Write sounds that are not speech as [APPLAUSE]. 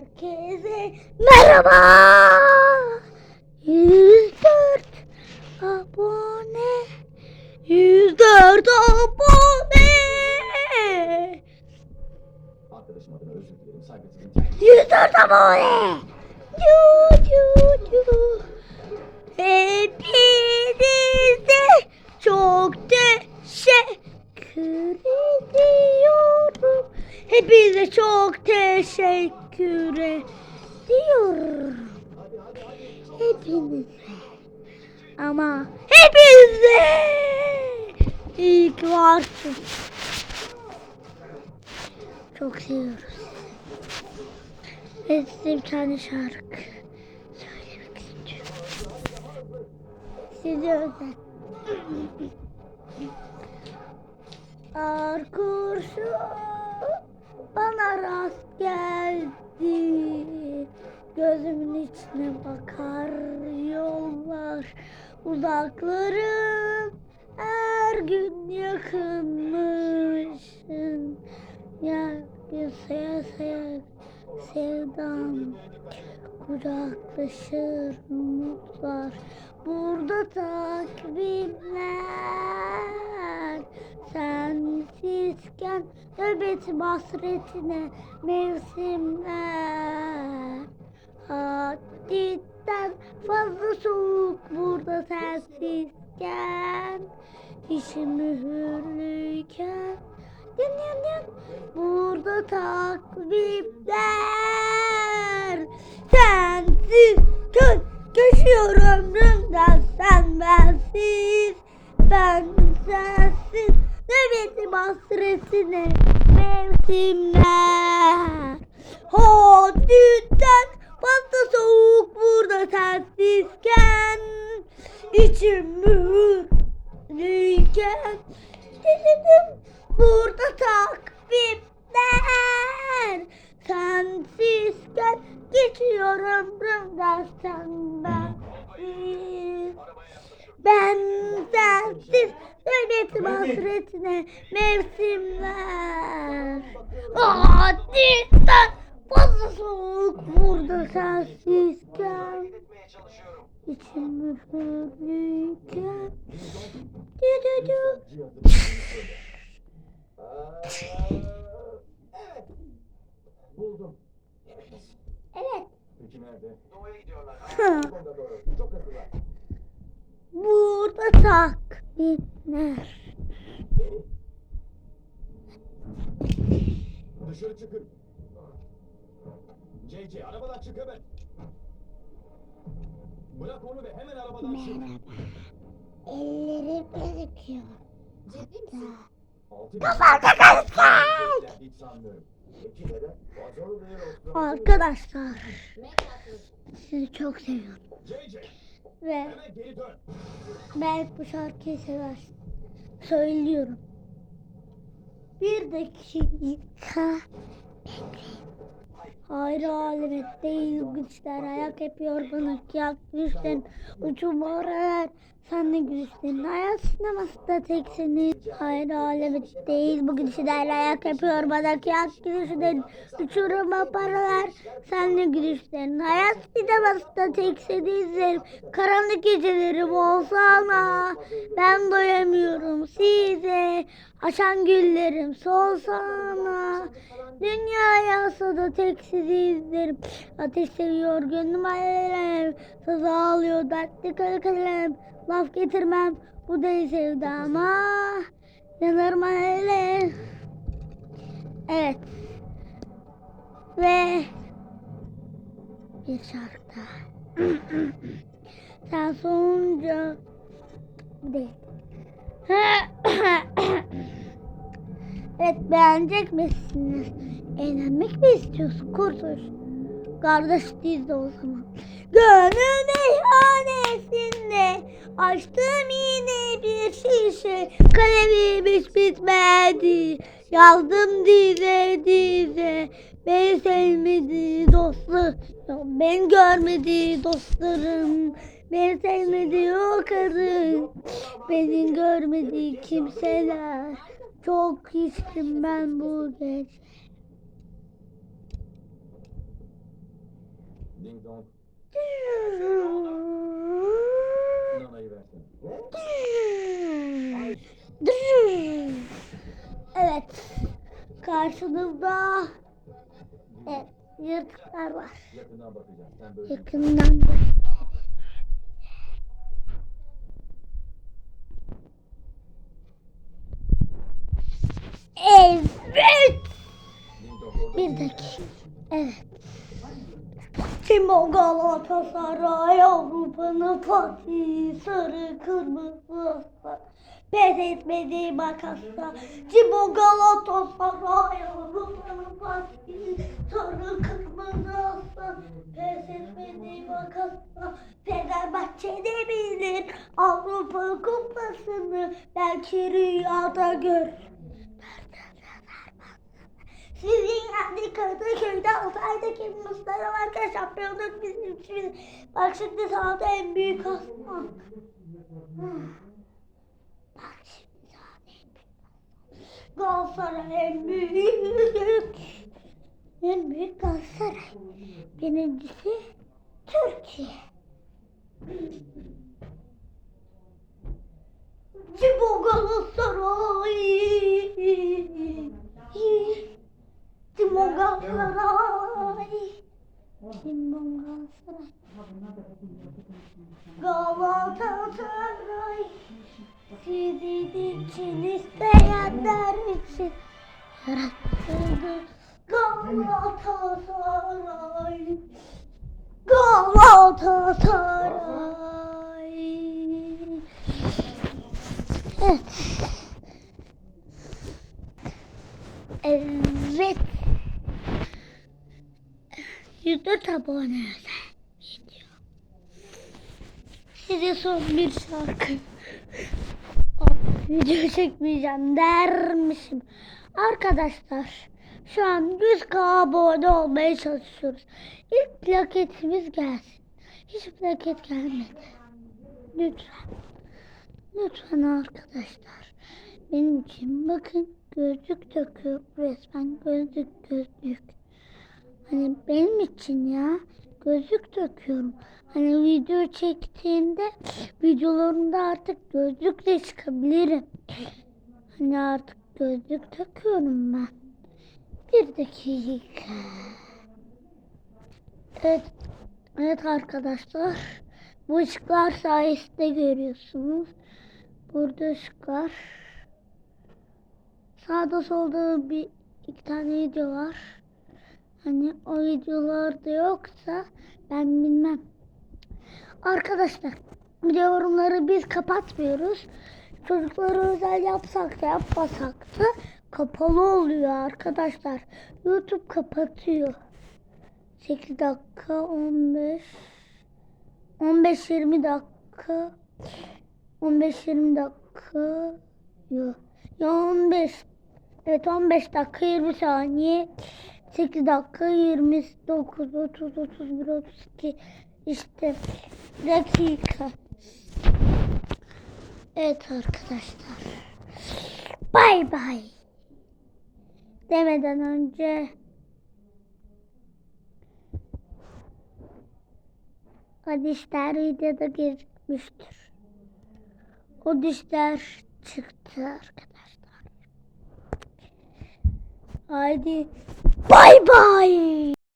Herkese merhaba. 104 abone. 104 abone. Arkadaşım adına özür dilerim. Saygısızlık. 104 abone. Yu yu yu. Hepinize çok teşekkür ediyorum. Hepinize çok teşekkür ediyorum. Hepinize. Ama hepinize. İyi ki varsın. Çok seviyoruz. Ve size bir tane şarkı söylemek istiyorum. Size özel. Ar kurşun bana rast geldi. Gözümün içine bakar yollar. Uzaklarım her gün yakınmışsın. Ya bir saya saya sevdam kucaklaşır umutlar burada takvimler sensizken nöbet hasretine mevsimler haddinden fazla soğuk burada sensizken işim mühürlüyken. Din din din. Burada takvimler. Sensiz kön geçiyor ömrümden sen bensiz Ben sensiz nöbetim hasretine mevsimler. Haddinden fazla soğuk burada sensizken İçim mühürlüyken Dedim burada takvimler. Sensizken geçiyor ömrümden sen bensiz Ben sensiz nöbetim hasretine mevsimler Aditten fazla soğuk burada sensizken İçim dü dü Evet. Buldum. Evet Peki nerede? Doğuya gidiyorlar. [LAUGHS] Burada doğru. Çok hızlılar. Burada takvimler Dışarı çıkın. JJ arabadan çık hemen. Bırak onu ve hemen arabadan çık. Merhaba Ellerim gözüküyor Ciddi misin? Kafamda gözüküyor Hiç sanmıyorum. Arkadaşlar sizi çok seviyorum JJ Ve hemen geri dön. belki bu şarkıyı seversin Söylüyorum Bir dakika Hayır alemet değil güçler ayak yapıyor bana yak güçlerin uçum oralar sen de güçlerin hayat sinemasında teksiniz Hayır alemet değil bu güçler ayak yapıyor bana yak güçlerin uçuruma paralar sen de güçlerin hayat sinemasında teksinizdir karanlık gecelerim olsa ama ben doyamıyorum size açan güllerim solsana Dünya yasada tek sizi izlerim. Ateş seviyor gönlüm alem. Saz ağlıyor dertli kalem. Laf getirmem bu deli sevdama. Yanarım alem. Evet. Ve bir şarkı daha. [CLEARS THROAT] Sen soğunca bu değil. [CLEARS THROAT] Evet beğenecek misiniz? Eğlenmek mi istiyorsun kurtuş? Kardeş değiliz o zaman. Gönül meyhanesinde açtım yine bir şişe. Kalemim hiç bitmedi. Yazdım dize dize. Beni sevmedi dostlar. Ben görmedi dostlarım. Beni sevmedi o kadın. Beni görmedi kimseler. Çok içtim ben bu gece. Ding dong. Evet. Karşınızda evet, yırtıklar var. Yakından böyle Yakından da. Timo Galatasaray Avrupa'nın Fatih Sarı Kırmızı Pes etmedi makasla. Timo Galatasaray Avrupa'nın Fatih Sarı Kırmızı Aslan Pes etmedi makasla. Fenerbahçe'de bilir Avrupa kupasını. Belki rüyada gör sizin kendi Kadıköy'de Altay'daki Mustafa varken şampiyonluk bizim için. Bak şimdi sahada en büyük aslan. Bak şimdi sahada en büyük Galatasaray en büyük. En büyük Galatasaray. Birincisi Türkiye. Cibo Galatasaray. Timon Galatasaray. Timon Galatasaray. Galatasaray. Sizin için isteyenler için yaratıldı. Galatasaray. Galatasaray. Evet. 104 abone. Size son bir şarkı. Video çekmeyeceğim dermişim. Arkadaşlar şu an 100k abone olmaya çalışıyoruz. İlk plaketimiz gelsin. Hiç plaket gelmedi. Lütfen. Lütfen arkadaşlar. Benim için bakın gözlük takıyor resmen gözlük gözlük. Hani benim için ya gözlük takıyorum. Hani video çektiğimde videolarımda artık gözlükle çıkabilirim. Hani artık gözlük takıyorum ben. Bir dakika. Evet, evet arkadaşlar. Bu ışıklar sayesinde görüyorsunuz. Burada ışıklar. Sağda solda bir iki tane video var. Hani o videolarda yoksa ben bilmem. Arkadaşlar yorumları biz kapatmıyoruz. Çocuklara özel yapsak da yapmasak da kapalı oluyor arkadaşlar. YouTube kapatıyor. 8 dakika 15 15-20 dakika 15-20 dakika yok. Ya 15 Evet 15 dakika 20 saniye 8 dakika 29 30 31 32 işte dakika. Evet arkadaşlar. Bay bay. Demeden önce o dişler videoda gözükmüştür. O dişler çıktı arkadaşlar. Haydi bay bay.